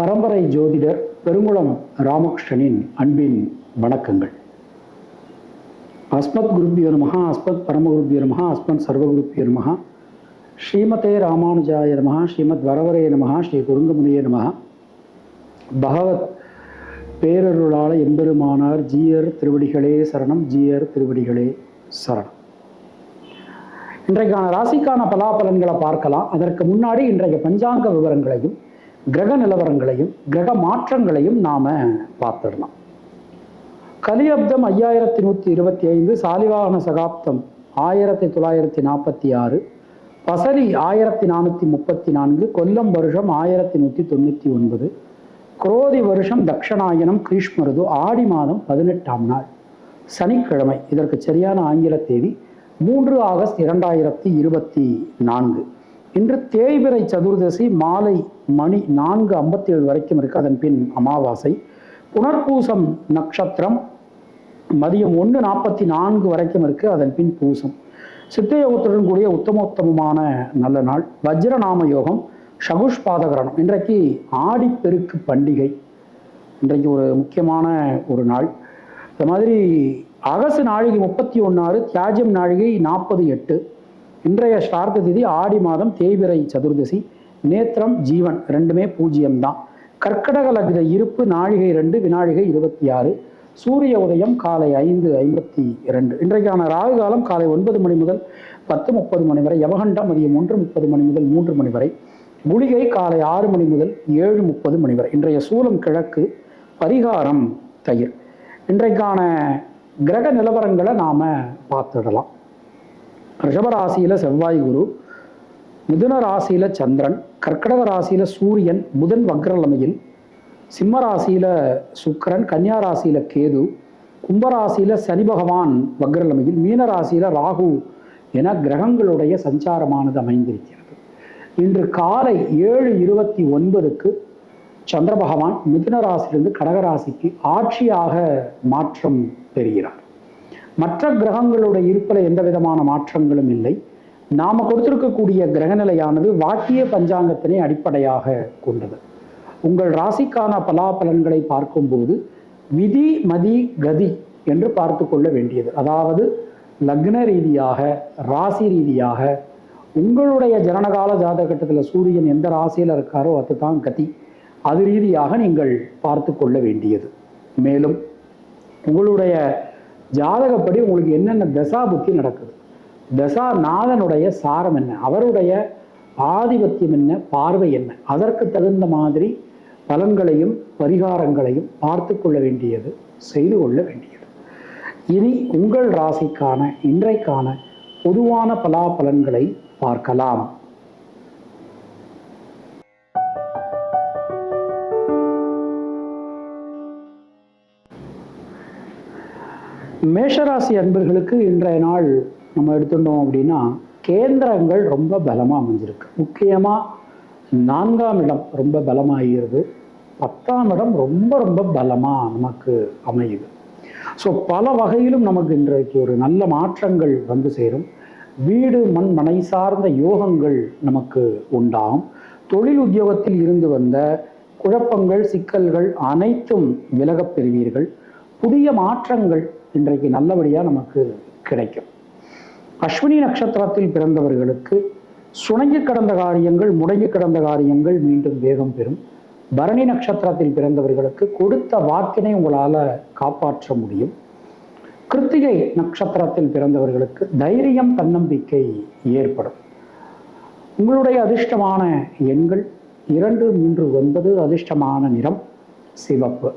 பரம்பரை ஜோதிடர் பெருங்குளம் ராமகிருஷ்ணனின் அன்பின் வணக்கங்கள். அஸ்மத் குருப்பியோ நமஹ அஸ்மத் பரமகுருப்பியோ நமஹ அஸ்மத் சர்வகுருப்பியோ நமஹ ஸ்ரீமதே ராமானுஜாய நமஹ ஸ்ரீமத் வரவரே நமஹ ஸ்ரீ குருங்கமுனியே நமஹ. பகவத் பேரருளாள எம்பெருமானார் ஜீயர் திருவடிகளே சரணம் ஜீயர் திருவடிகளே சரணம். இன்றைக்கான ராசிக்கான பலாபலன்களை பார்க்கலாம். அதற்கு முன்னாடி இன்றைய பஞ்சாங்க விவரங்களையும் கிரக நிலவரங்களையும் கிரக மாற்றங்களையும் நாம பார்த்துடலாம். கலியப்தம் ஐயாயிரத்தி நூற்றி இருபத்தி ஐந்து சாலிவாகன சகாப்தம் ஆயிரத்தி தொள்ளாயிரத்தி நாற்பத்தி ஆறு பசரி ஆயிரத்தி நானூற்றி முப்பத்தி நான்கு கொல்லம் வருஷம் ஆயிரத்தி நூற்றி தொண்ணூற்றி ஒன்பது குரோதி வருஷம் தக்ஷணாயனம் கிரீஷ்மருது ஆடி மாதம் பதினெட்டாம் நாள் சனிக்கிழமை இதற்கு சரியான ஆங்கில தேதி மூன்று ஆகஸ்ட் இரண்டாயிரத்தி இருபத்தி நான்கு. இன்று தேய்பிறை சதுர்தசி மாலை மணி நான்கு ஐம்பத்தி ஏழு வரைக்கும் இருக்கு. அதன் பின் அமாவாசை. புனர்பூசம் நட்சத்திரம் மதியம் ஒன்று நாற்பத்தி நான்கு வரைக்கும் இருக்கு. அதன் பின் பூசம். சித்தயோகத்துடன் கூடிய உத்தமோத்தமமான நல்ல நாள். வஜ்ரநாம யோகம் சகுஷ் பாதகரணம் இன்றைக்கு ஆடிப்பெருக்கு பண்டிகை. இன்றைக்கு ஒரு முக்கியமான ஒரு நாள். இந்த மாதிரி அகசு நாழிகை முப்பத்தி ஒன்றாறு தியாஜம் நாழிகை நாற்பது எட்டு. இன்றைய ஸ்டார்த்த திதி ஆடி மாதம் தேய்பிரை சதுர்தசி. நேத்திரம் ஜீவன் ரெண்டுமே பூஜ்ஜியம் தான் கர்க்கடக லக்ன இருப்பு நாழிகை ரெண்டு வினாழிகை இருபத்தி ஆறு சூரிய உதயம் காலை ஐந்து ஐம்பத்தி இரண்டு இன்றைக்கான ராகு காலம் காலை ஒன்பது மணி முதல் பத்து முப்பது மணி வரை. யவகண்டம் மதியம் ஒன்று முப்பது மணி முதல் மூன்று மணி வரை. குளிகை காலை ஆறு மணி முதல் ஏழு முப்பது மணி வரை. இன்றைய சூலம் கிழக்கு பரிகாரம் தயிர். இன்றைக்கான கிரக நிலவரங்களை நாம பார்த்துடலாம். ரிஷபராசியில் செவ்வாய் குரு மிதுன ராசியில் சந்திரன் கர்க்கடக ராசியில சூரியன் புதன் வக்ரலமையில் சிம்ம ராசியில் சுக்கிரன் கன்னியா ராசியில கேது கும்பராசியில சனி பகவான் வக்ரலமையில் மீன ராசியில் ராகு என கிரகங்களுடைய சஞ்சாரமானது அமைந்திருக்கிறது. இன்று காலை ஏழு இருபத்தி ஒன்பதுக்கு சந்திர பகவான் மிதுன ராசியிலிருந்து கடகராசிக்கு ஆட்சியாக மாற்றம் பெறுகிறார். மற்ற கிரகங்களோட இருப்பில் எந்த விதமான மாற்றங்களும் இல்லை. நாம் கொடுத்திருக்கக்கூடிய கிரகநிலையானது வாக்கிய பஞ்சாங்கத்தினை அடிப்படையாக கொண்டது. உங்கள் ராசிக்கான பலாபலன்களை பார்க்கும்போது விதி மதி கதி என்று பார்த்து கொள்ள வேண்டியது. அதாவது லக்ன ரீதியாக ராசி ரீதியாக உங்களுடைய ஜனனகால ஜாதகட்டத்தில் சூரியன் எந்த ராசியில் இருக்காரோ அதுதான் கதி. அது ரீதியாக நீங்கள் பார்த்து கொள்ள வேண்டியது. மேலும் உங்களுடைய ஜாதகப்படி உங்களுக்கு என்னென்ன தசா புத்தி நடக்குது? தசா நாதனுடைய சாரம் என்ன? அவருடைய ஆதிபத்தியம் என்ன? பார்வை என்ன? அதற்கு தகுந்த மாதிரி பலன்களையும் பரிகாரங்களையும் பார்த்து கொள்ள வேண்டியது செய்து கொள்ள வேண்டியது. இனி உங்கள் ராசிக்கான இன்றைக்கான பொதுவான பலாபலன்களை பார்க்கலாம். மேஷராசி அன்பர்களுக்கு இன்றைய நாள் நம்ம எடுத்துட்டோம் அப்படின்னா கேந்திரங்கள் ரொம்ப பலமாக அமைஞ்சிருக்கு. முக்கியமாக நான்காம் இடம் ரொம்ப பலமாகிறது. பத்தாம் இடம் ரொம்ப ரொம்ப பலமாக நமக்கு அமையுது. ஸோ பல வகையிலும் நமக்கு இன்றைக்கு ஒரு நல்ல மாற்றங்கள் வந்து சேரும். வீடு மண் மனை சார்ந்த யோகங்கள் நமக்கு உண்டாகும். தொழில் உத்தியோகத்தில் இருந்து வந்த குழப்பங்கள் சிக்கல்கள் அனைத்தும் விலகப் பெறுவீர்கள். புதிய மாற்றங்கள் இன்றைக்கு நல்லபடியாக நமக்கு கிடைக்கும். அஸ்வினி நட்சத்திரத்தில் பிறந்தவர்களுக்கு சுணங்கி கடந்த காரியங்கள் முடங்கி கடந்த காரியங்கள் மீண்டும் வேகம் பெறும். பரணி நட்சத்திரத்தில் பிறந்தவர்களுக்கு கொடுத்த வாக்கினை உங்களால் காப்பாற்ற முடியும். கிருத்திகை நட்சத்திரத்தில் பிறந்தவர்களுக்கு தைரியம் தன்னம்பிக்கை ஏற்படும். உங்களுடைய அதிர்ஷ்டமான எண்கள் இரண்டு மூன்று ஒன்பது அதிர்ஷ்டமான நிறம் சிவப்பு.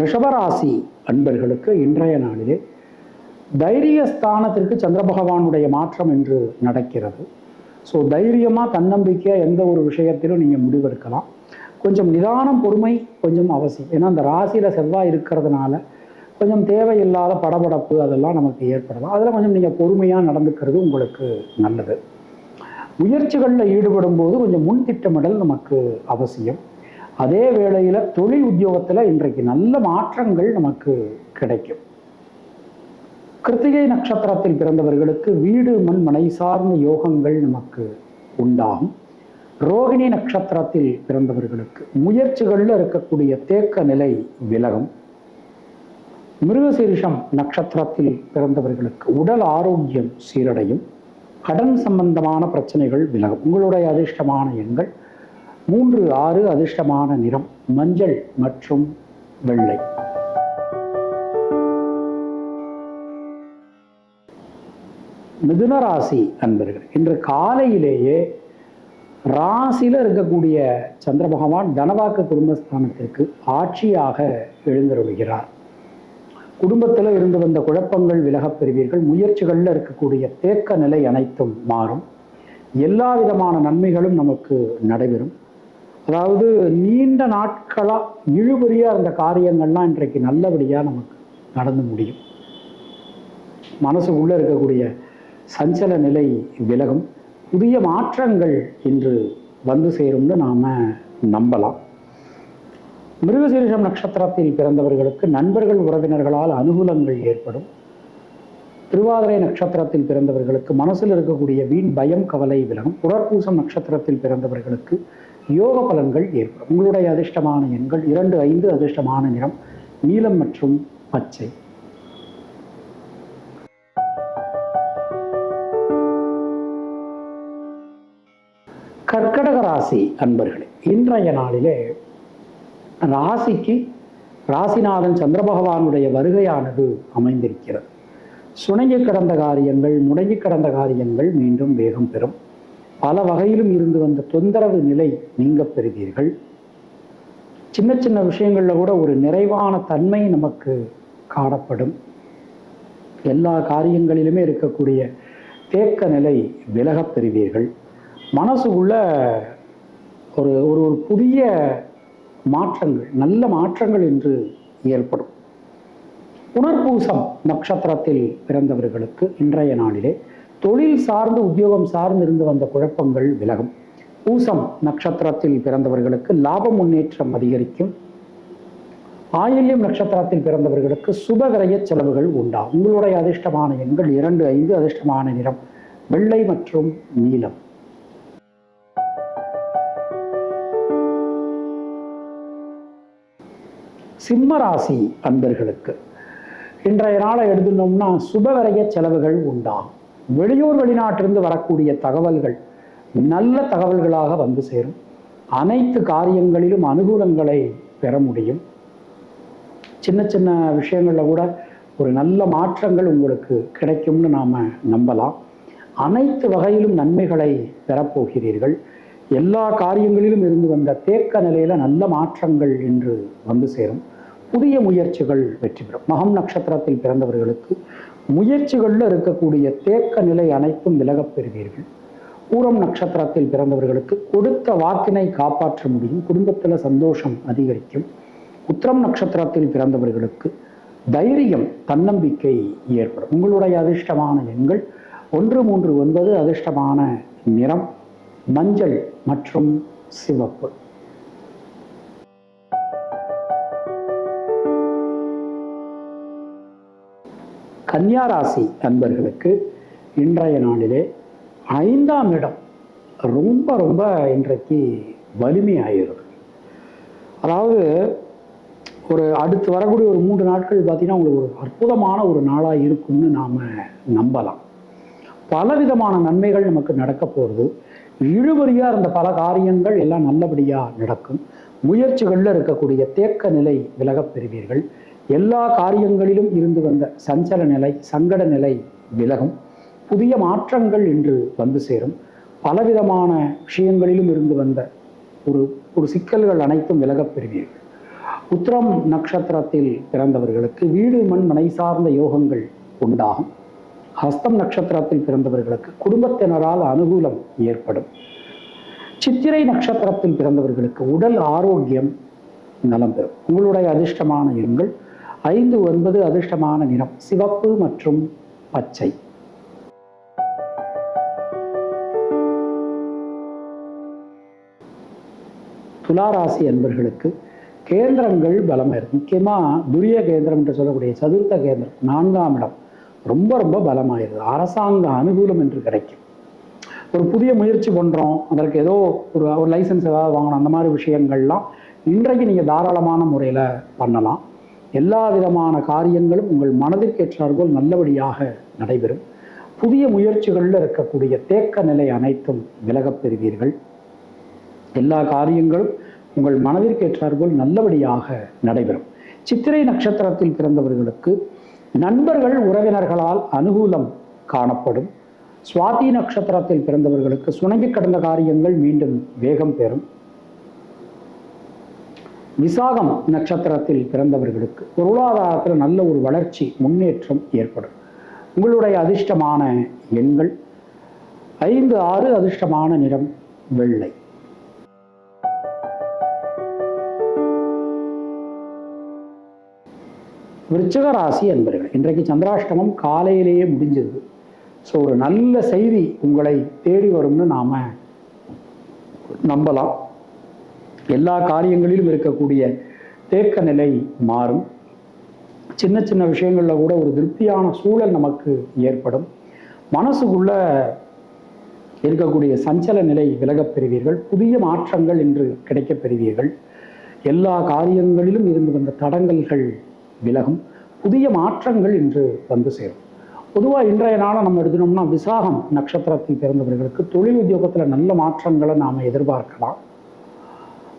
ரிஷபராசி அன்பர்களுக்கு இன்றைய நாளிலே தைரிய ஸ்தானத்திற்கு சந்திர பகவானுடைய மாற்றம் என்று நடக்கிறது. ஸோ தைரியமாக தன்னம்பிக்கையாக எந்த ஒரு விஷயத்திலும் நீங்கள் முடிவெடுக்கலாம். கொஞ்சம் நிதானம் பொறுமை கொஞ்சம் அவசியம். ஏன்னா அந்த ராசியில் செவ்வாய் இருக்கிறதுனால கொஞ்சம் தேவையில்லாத படபடப்பு அதெல்லாம் நமக்கு ஏற்படலாம். அதில் கொஞ்சம் நீங்கள் பொறுமையாக நடந்துக்கிறது உங்களுக்கு நல்லது. முயற்சிகளில் ஈடுபடும் போது கொஞ்சம் முன் திட்டமிடல் நமக்கு அவசியம். அதே வேளையில் தொழில் உத்தியோகத்தில் இன்றைக்கு நல்ல மாற்றங்கள் நமக்கு கிடைக்கும். கிருத்திகை நட்சத்திரத்தில் பிறந்தவர்களுக்கு வீடு மண் மனை சார்ந்த யோகங்கள் நமக்கு உண்டாகும். ரோகிணி நட்சத்திரத்தில் பிறந்தவர்களுக்கு முயற்சிகளில் இருக்கக்கூடிய தேக்க நிலை விலகும். மிருகசீரிஷம் நட்சத்திரத்தில் பிறந்தவர்களுக்கு உடல் ஆரோக்கியம் சீரடையும். கடன் சம்பந்தமான பிரச்சனைகள் விலகும். உங்களுடைய அதிர்ஷ்டமான எண்கள் மூன்று ஆறு அதிர்ஷ்டமான நிறம் மஞ்சள் மற்றும் வெள்ளை. மிதுன ராசி அன்பர்கள் இன்று காலையிலேயே ராசியில் இருக்கக்கூடிய சந்திர பகவான் தனவாக்கு குடும்பஸ்தானத்திற்கு ஆட்சியாக எழுந்தருளுகிறார். குடும்பத்தில் இருந்து வந்த குழப்பங்கள் விலகப் பெறுவீர்கள். முயற்சிகளில் இருக்கக்கூடிய தேக்க நிலை அனைத்தும் மாறும். எல்லா விதமான நன்மைகளும் நமக்கு நடைபெறும். அதாவது நீண்ட நாட்களாக இழுபறியாக இருந்த காரியங்கள்லாம் இன்றைக்கு நல்லபடியாக நமக்கு நடந்து முடியும். மனசுக்குள்ளே இருக்கக்கூடிய சஞ்சல நிலை விலகும். புதிய மாற்றங்கள் இன்று வந்து சேரும்னு நாம் நம்பலாம். மிருகசீரிஷம் நட்சத்திரத்தில் பிறந்தவர்களுக்கு நண்பர்கள் உறவினர்களால் அனுகூலங்கள் ஏற்படும். திருவாதிரை நட்சத்திரத்தில் பிறந்தவர்களுக்கு மனசில் இருக்கக்கூடிய வீண் பயம் கவலை விலகும். உடற்பூசம் நட்சத்திரத்தில் பிறந்தவர்களுக்கு யோக பலன்கள் ஏற்படும். உங்களுடைய அதிர்ஷ்டமான எண்கள் இரண்டு ஐந்து அதிர்ஷ்டமான நிறம் நீலம் மற்றும் பச்சை. கர்க்கடக ராசி அன்பர்களே இன்றைய நாளிலே ராசிக்கு ராசிநாதன் சந்திர பகவானுடைய வருகையானது அமைந்திருக்கிறது. சுணங்கி கிடந்த காரியங்கள் முடங்கி கிடந்த காரியங்கள் மீண்டும் வேகம் பெறும். பல வகையிலும் இருந்து வந்த தொந்தரவு நிலை நீங்க பெறுவீர்கள். சின்ன சின்ன விஷயங்களில் கூட ஒரு நிறைவான தன்மை நமக்கு காணப்படும். எல்லா காரியங்களிலுமே இருக்கக்கூடிய தேக்க நிலை விலகப் பெறுவீர்கள். மனசு உள்ள ஒரு ஒரு ஒரு புதிய மாற்றங்கள் நல்ல மாற்றங்கள் என்று ஏற்படும். புனர்பூசம் நட்சத்திரத்தில் பிறந்தவர்களுக்கு இன்றைய நாளிலே தொழில் சார்ந்து உத்தியோகம் சார்ந்து இருந்து வந்த குழப்பங்கள் விலகும். பூசம் நட்சத்திரத்தில் பிறந்தவர்களுக்கு லாப முன்னேற்றம் அதிகரிக்கும். ஆயில்யம் நட்சத்திரத்தில் பிறந்தவர்களுக்கு சுப விரய செலவுகள் உண்டா? உங்களுடைய அதிர்ஷ்டமான எண்கள் இரண்டு ஐந்து அதிர்ஷ்டமான நிறம் வெள்ளை மற்றும் நீலம். சிம்மராசி அன்பர்களுக்கு இன்றைய நாளை எழுதினோம்னா சுபவரைய செலவுகள் உண்டாகும் வெளியூர் வெளிநாட்டிலிருந்து வரக்கூடிய தகவல்கள் நல்ல தகவல்களாக வந்து சேரும். அனைத்து காரியங்களிலும் அனுகூலங்களை பெற முடியும். சின்ன சின்ன விஷயங்களில் கூட ஒரு நல்ல மாற்றங்கள் உங்களுக்கு கிடைக்கும்னு நாம் நம்பலாம். அனைத்து வகையிலும் நன்மைகளை பெறப்போகிறீர்கள். எல்லா காரியங்களிலும் இருந்து வந்த தேக்க நிலையில நல்ல மாற்றங்கள் என்று வந்து சேரும். புதிய முயற்சிகள் வெற்றி பெறும். மகம் நட்சத்திரத்தில் பிறந்தவர்களுக்கு முயற்சிகளில் இருக்கக்கூடிய தேக்க நிலை அனைத்தும் விலகப் பெறுவீர்கள். பூரம் நட்சத்திரத்தில் பிறந்தவர்களுக்கு கொடுத்த வாக்கினை காப்பாற்ற முடியும். குடும்பத்தில் சந்தோஷம் அதிகரிக்கும். உத்திரம் நட்சத்திரத்தில் பிறந்தவர்களுக்கு தைரியம் தன்னம்பிக்கை ஏற்படும். உங்களுடைய அதிர்ஷ்டமான எண்கள் ஒன்று மூன்று ஒன்பது அதிர்ஷ்டமான நிறம் மஞ்சள் மற்றும் சிவப்பு. கன்னியா ராசி இன்றைய நாளிலே ஐந்தாம் இடம் ரொம்ப ரொம்ப இன்றைக்கு வலிமையாகிறது அதாவது ஒரு அடுத்து வரக்கூடிய ஒரு மூன்று நாட்கள் பார்த்திங்கன்னா உங்களுக்கு ஒரு அற்புதமான ஒரு நாளாக இருக்கும்னு நாம் நம்பலாம். பலவிதமான நன்மைகள் நமக்கு நடக்க போகிறது இழுபறியாக இருந்த பல காரியங்கள் எல்லாம் நல்லபடியாக நடக்கும். முயற்சிகளில் இருக்கக்கூடிய தேக்க நிலை விலகப் பெறுவீர்கள். எல்லா காரியங்களிலும் இருந்து வந்த சஞ்சல நிலை சங்கட நிலை விலகும். புதிய மாற்றங்கள் இன்று வந்து சேரும். பலவிதமான விஷயங்களிலும் இருந்து வந்த ஒரு ஒரு சிக்கல்கள் அனைத்தும் விலகப் பெறுவீர்கள். உத்திரம் நட்சத்திரத்தில் பிறந்தவர்களுக்கு வீடு மண் மனை சார்ந்த யோகங்கள் உண்டாகும். ஹஸ்தம் நட்சத்திரத்தில் பிறந்தவர்களுக்கு குடும்பத்தினரால் அனுகூலம் ஏற்படும். சித்திரை நட்சத்திரத்தில் பிறந்தவர்களுக்கு உடல் ஆரோக்கியம் நலம் பெறும். உங்களுடைய அதிர்ஷ்டமான எண்கள் ஐந்து ஒன்பது அதிர்ஷ்டமான நிறம். சிவப்பு மற்றும் பச்சை. துளாராசி அன்பர்களுக்கு கேந்திரங்கள் பலமாயிருக்கும் முக்கியமாக துரிய கேந்திரம் என்று சொல்லக்கூடிய சதுர்த்த கேந்திரம் நான்காம் இடம். ரொம்ப ரொம்ப பலமாயிருது. அரசாங்க அனுகூலம் என்று கிடைக்கும். ஒரு புதிய முயற்சி பண்ணுறோம் அதற்கு ஏதோ ஒரு ஒரு லைசன்ஸ் ஏதாவது வாங்கணும் அந்த மாதிரி விஷயங்கள்லாம் இன்றைக்கு நீங்கள் தாராளமான முறையில் பண்ணலாம். எல்லா விதமான காரியங்களும் உங்கள் மனதிற்கேற்றார்போல் நல்லபடியாக நடைபெறும். புதிய முயற்சிகளில் இருக்கக்கூடிய தேக்க நிலை அனைத்தும் விலகப் பெறுவீர்கள். எல்லா காரியங்களும் உங்கள் மனதிற்கேற்றார்போல் நல்லபடியாக நடைபெறும். சித்திரை நட்சத்திரத்தில் பிறந்தவர்களுக்கு நண்பர்கள் உறவினர்களால் அனுகூலம் காணப்படும். சுவாதி நட்சத்திரத்தில் பிறந்தவர்களுக்கு சுணங்கி கடந்த காரியங்கள் மீண்டும் வேகம் பெறும். விசாகம் நட்சத்திரத்தில் பிறந்தவர்களுக்கு பொருளாதாரத்தில் நல்ல ஒரு வளர்ச்சி முன்னேற்றம் ஏற்படும். உங்களுடைய அதிர்ஷ்டமான எண்கள். ஐந்து ஆறு அதிர்ஷ்டமான நிறம் வெள்ளை. விருச்சக ராசி அன்பர்கள் இன்றைக்கு சந்திராஷ்டமம் காலையிலேயே முடிஞ்சது. ஸோ ஒரு நல்ல செய்தி உங்களை தேடி வரும்னு நாம நம்பலாம். எல்லா காரியங்களிலும் இருக்கக்கூடிய தேக்க நிலை மாறும். சின்ன சின்ன விஷயங்களில் கூட ஒரு திருப்தியான சூழல் நமக்கு ஏற்படும். மனசுக்குள்ள இருக்கக்கூடிய சஞ்சல நிலை விலகப் பெறுவீர்கள். புதிய மாற்றங்கள் இன்று கிடைக்கப் பெறுவீர்கள். எல்லா காரியங்களிலும் இருந்து வந்த தடங்கல்கள் விலகும். புதிய மாற்றங்கள் இன்று வந்து சேரும். பொதுவாக இன்றைய நாளை நம்ம எடுத்துனோம்னா விசாகம் நட்சத்திரத்தில் பிறந்தவர்களுக்கு தொழில் உத்தியோகத்தில் நல்ல மாற்றங்களை நாம் எதிர்பார்க்கலாம்.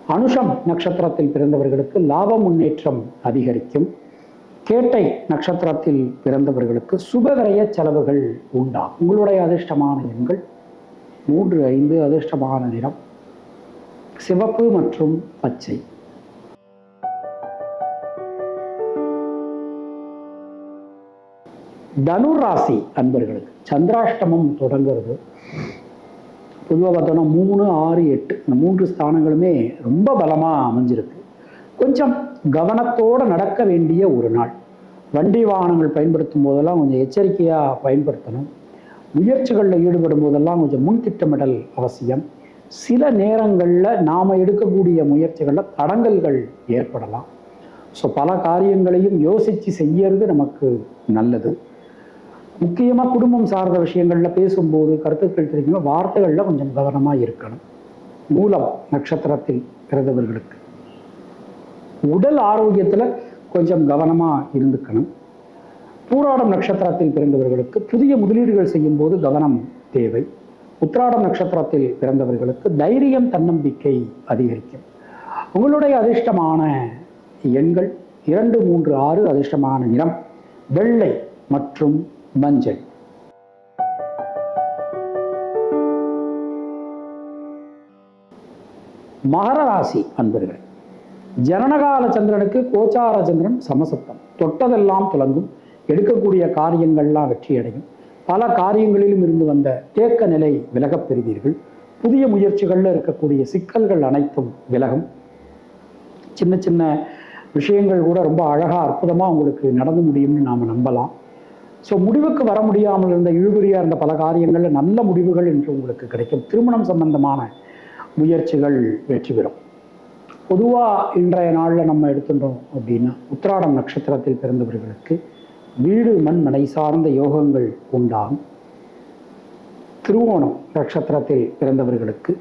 அனுஷம் நட்சத்திரத்தில் பிறந்தவர்களுக்கு லாப முன்னேற்றம் அதிகரிக்கும். கேட்டை நட்சத்திரத்தில் பிறந்தவர்களுக்கு சுபவிரய செலவுகள் உண்டாகும். உங்களுடைய அதிர்ஷ்டமான எண்கள் மூன்று ஐந்து அதிர்ஷ்டமான நிறம். சிவப்பு மற்றும் பச்சை. தனுர் ராசி அன்பர்களுக்கு சந்திராஷ்டமம் தொடங்குறது பொதுவாக பார்த்தோன்னா மூணு ஆறு எட்டு இந்த மூன்று ஸ்தானங்களுமே ரொம்ப பலமாக அமைஞ்சிருக்கு. கொஞ்சம் கவனத்தோடு நடக்க வேண்டிய ஒரு நாள். வண்டி வாகனங்கள் பயன்படுத்தும் போதெல்லாம் கொஞ்சம் எச்சரிக்கையாக பயன்படுத்தணும். முயற்சிகளில் ஈடுபடும் போதெல்லாம் கொஞ்சம் முன் திட்டமிடல் அவசியம். சில நேரங்களில் நாம் எடுக்கக்கூடிய முயற்சிகளில் தடங்கல்கள் ஏற்படலாம். ஸோ பல காரியங்களையும் யோசித்து செய்யறது நமக்கு நல்லது. முக்கியமாக குடும்பம் சார்ந்த விஷயங்களில் பேசும்போது கருத்துக்கள் தெரிவிக்கும் வார்த்தைகளில் கொஞ்சம் கவனமாக இருக்கணும். மூலம் நட்சத்திரத்தில் பிறந்தவர்களுக்கு. உடல் ஆரோக்கியத்தில் கொஞ்சம் கவனமாக இருந்துக்கணும். பூராடம் நட்சத்திரத்தில் பிறந்தவர்களுக்கு புதிய முதலீடுகள் செய்யும் போது கவனம் தேவை. உத்ராடம் நட்சத்திரத்தில் பிறந்தவர்களுக்கு தைரியம் தன்னம்பிக்கை அதிகரிக்கும். உங்களுடைய அதிர்ஷ்டமான எண்கள் இரண்டு மூன்று ஆறு அதிர்ஷ்டமான நிறம் வெள்ளை மற்றும் மஞ்சள். மகர ராசி அன்பர்களே ஜனனகால சந்திரனுக்கு கோச்சார சந்திரன் சமசத்தம் தொட்டதெல்லாம் துலங்கும். எடுக்கக்கூடிய காரியங்கள்லாம் வெற்றியடையும். பல காரியங்களிலும் இருந்து வந்த தேக்க நிலை விலகப் பெறுவீர்கள். புதிய முயற்சிகளில் இருக்கக்கூடிய சிக்கல்கள் அனைத்தும் விலகும். சின்ன சின்ன விஷயங்கள் கூட ரொம்ப அழகாக அற்புதமாக உங்களுக்கு நடந்து முடியும்னு நாம் நம்பலாம். ஸோ முடிவுக்கு வர முடியாமல் இருந்த இழுபறியாக இருந்த பல காரியங்களில் நல்ல முடிவுகள் என்று உங்களுக்கு கிடைக்கும். திருமணம் சம்பந்தமான முயற்சிகள் வெற்றி பெறும். பொதுவாக இன்றைய நாளில் நம்ம எடுத்துட்டோம் அப்படின்னா உத்திராடம் நட்சத்திரத்தில் பிறந்தவர்களுக்கு வீடு மண் மனை சார்ந்த யோகங்கள் உண்டாகும். திருவோணம் நட்சத்திரத்தில் பிறந்தவர்களுக்கு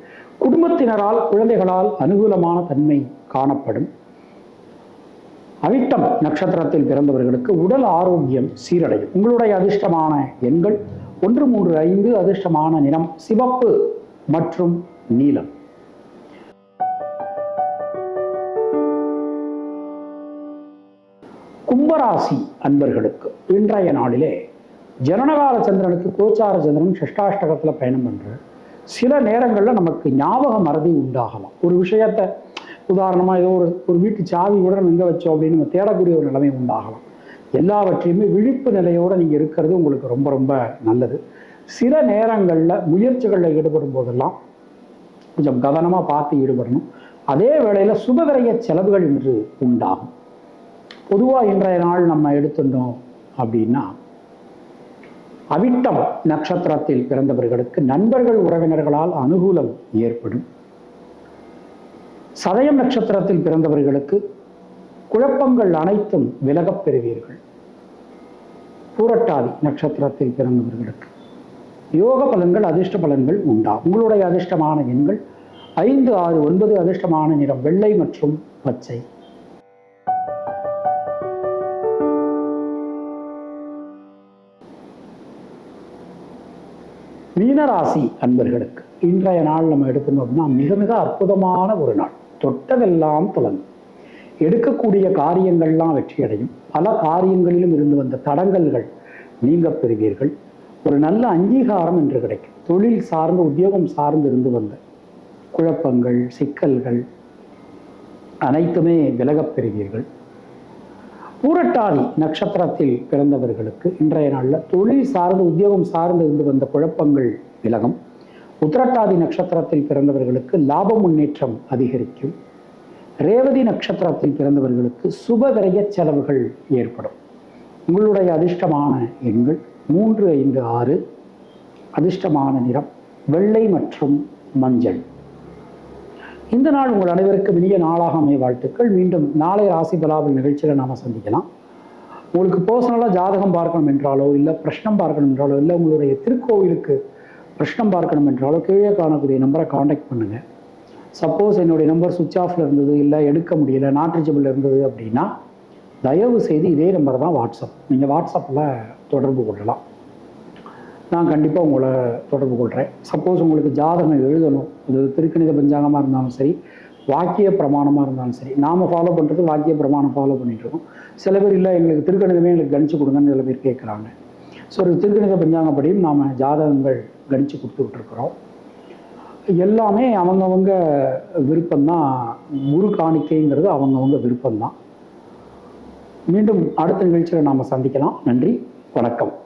குடும்பத்தினரால் குழந்தைகளால் அனுகூலமான தன்மை காணப்படும். அவிட்டம் நட்சத்திரத்தில் பிறந்தவர்களுக்கு உடல் ஆரோக்கியம் சீரடையும். உங்களுடைய அதிர்ஷ்டமான எண்கள் ஒன்று மூன்று ஐந்து அதிர்ஷ்டமான நிறம் சிவப்பு மற்றும் நீலம். கும்பராசி அன்பர்களுக்கு இன்றைய நாளிலே ஜனனகால சந்திரனுக்கு கோச்சார சந்திரன் ஷஷ்டாஷ்டகத்தில் பயணம் பண்ற சில நேரங்களில் நமக்கு ஞாபக மறதி உண்டாகலாம். ஒரு விஷயத்தை உதாரணமாக ஏதோ ஒரு ஒரு வீட்டு சாவி கூட நம்ம எங்கே வச்சோம் அப்படின்னு நம்ம தேடக்கூடிய ஒரு நிலைமை உண்டாகலாம். எல்லாவற்றையுமே விழிப்பு நிலையோடு நீங்கள் இருக்கிறது உங்களுக்கு ரொம்ப ரொம்ப நல்லது. சில நேரங்களில் முயற்சிகளில் ஈடுபடும் போதெல்லாம் கொஞ்சம் கவனமாக பார்த்து ஈடுபடணும். அதே வேளையில் சுபவிரய செலவுகள் இன்று உண்டாகும். பொதுவாக இன்றைய நாள் நம்ம எடுத்துட்டோம் அப்படின்னா அவிட்டம் நட்சத்திரத்தில் பிறந்தவர்களுக்கு நண்பர்கள் உறவினர்களால் அனுகூலம் ஏற்படும். சதயம் நட்சத்திரத்தில் பிறந்தவர்களுக்கு குழப்பங்கள் அனைத்தும் விலகப் பெறுவீர்கள். பூரட்டாதி நட்சத்திரத்தில் பிறந்தவர்களுக்கு யோக பலன்கள் அதிர்ஷ்ட பலன்கள் உண்டா? உங்களுடைய அதிர்ஷ்டமான எண்கள் ஐந்து ஆறு ஒன்பது அதிர்ஷ்டமான நிறம் வெள்ளை மற்றும் பச்சை. மீனராசி அன்பர்களுக்கு இன்றைய நாள் நம்ம எடுக்கணும் அப்படின்னா மிக மிக அற்புதமான ஒரு நாள். தொட்டதெல்லாம் துலங்கும் எடுக்கக்கூடிய காரியங்கள்லாம் வெற்றியடையும். பல காரியங்களிலும் இருந்து வந்த தடங்கல்கள் நீங்க பெறுவீர்கள். ஒரு நல்ல அங்கீகாரம் என்று கிடைக்கும். தொழில் சார்ந்த உத்தியோகம் சார்ந்து இருந்து வந்த குழப்பங்கள் சிக்கல்கள் அனைத்துமே விலகப் பெறுவீர்கள். பூரட்டாதி நட்சத்திரத்தில் பிறந்தவர்களுக்கு இன்றைய நாளில் தொழில் சார்ந்து உத்தியோகம் சார்ந்து இருந்து வந்த குழப்பங்கள் விலகும். உத்திரட்டாதி நட்சத்திரத்தில் பிறந்தவர்களுக்கு லாப முன்னேற்றம் அதிகரிக்கும். ரேவதி நட்சத்திரத்தில் பிறந்தவர்களுக்கு சுபவிரய செலவுகள் ஏற்படும். உங்களுடைய அதிர்ஷ்டமான எண்கள் மூன்று ஐந்து ஆறு. அதிர்ஷ்டமான நிறம் வெள்ளை மற்றும் மஞ்சள். இந்த நாள் உங்கள் அனைவருக்கும் இனிய நாளாக அமைய வாழ்த்துக்கள். மீண்டும் நாளை ராசி பலாபல் நிகழ்ச்சியில் நாம் சந்திக்கலாம். உங்களுக்கு பர்சனலாக ஜாதகம் பார்க்கணும் என்றாலோ இல்லை பிரஷ்னம் பார்க்கணும் என்றாலோ இல்லை உங்களுடைய திருக்கோவிலுக்கு பிரஷ்னம் பார்க்கணும் என்றாலோ கீழே காணக்கூடிய நம்பரை காண்டாக்ட் பண்ணுங்கள் சப்போஸ் என்னுடைய நம்பர் சுவிட்ச் ஆஃப்ல இருந்தது இல்லை எடுக்க முடியல நாட் ரீச்சபிள் இருந்தது அப்படின்னா தயவு செய்து இதே நம்பர் தான் வாட்ஸ்அப். நீங்கள் வாட்ஸ்அப்பில் தொடர்பு கொள்ளலாம். நான் கண்டிப்பாக உங்களை தொடர்பு கொள்கிறேன் சப்போஸ் உங்களுக்கு ஜாதகம் எழுதணும். அது திருக்கணித பஞ்சாங்கமாக இருந்தாலும் சரி வாக்கிய பிரமாணமாக இருந்தாலும் சரி நாம் ஃபாலோ பண்ணுறது வாக்கிய பிரமாணம் ஃபாலோ பண்ணிகிட்ருக்கோம் சில பேர் இல்லை எங்களுக்கு திருக்கணிதமே எங்களுக்கு கணிச்சு கொடுங்கன்னு சில பேர் கேட்குறாங்க ஸோ ஒரு திருக்கணித பஞ்சாங்கப்படியும் நாம் ஜாதகங்கள் கணிச்சு கொடுத்துட்ருக்குறோம் எல்லாமே அவங்கவங்க விருப்பம்தான். குரு காணிக்கைங்கிறது அவங்கவங்க விருப்பம்தான். மீண்டும் அடுத்த நிகழ்ச்சியில் நாம் சந்திக்கலாம். நன்றி. வணக்கம்.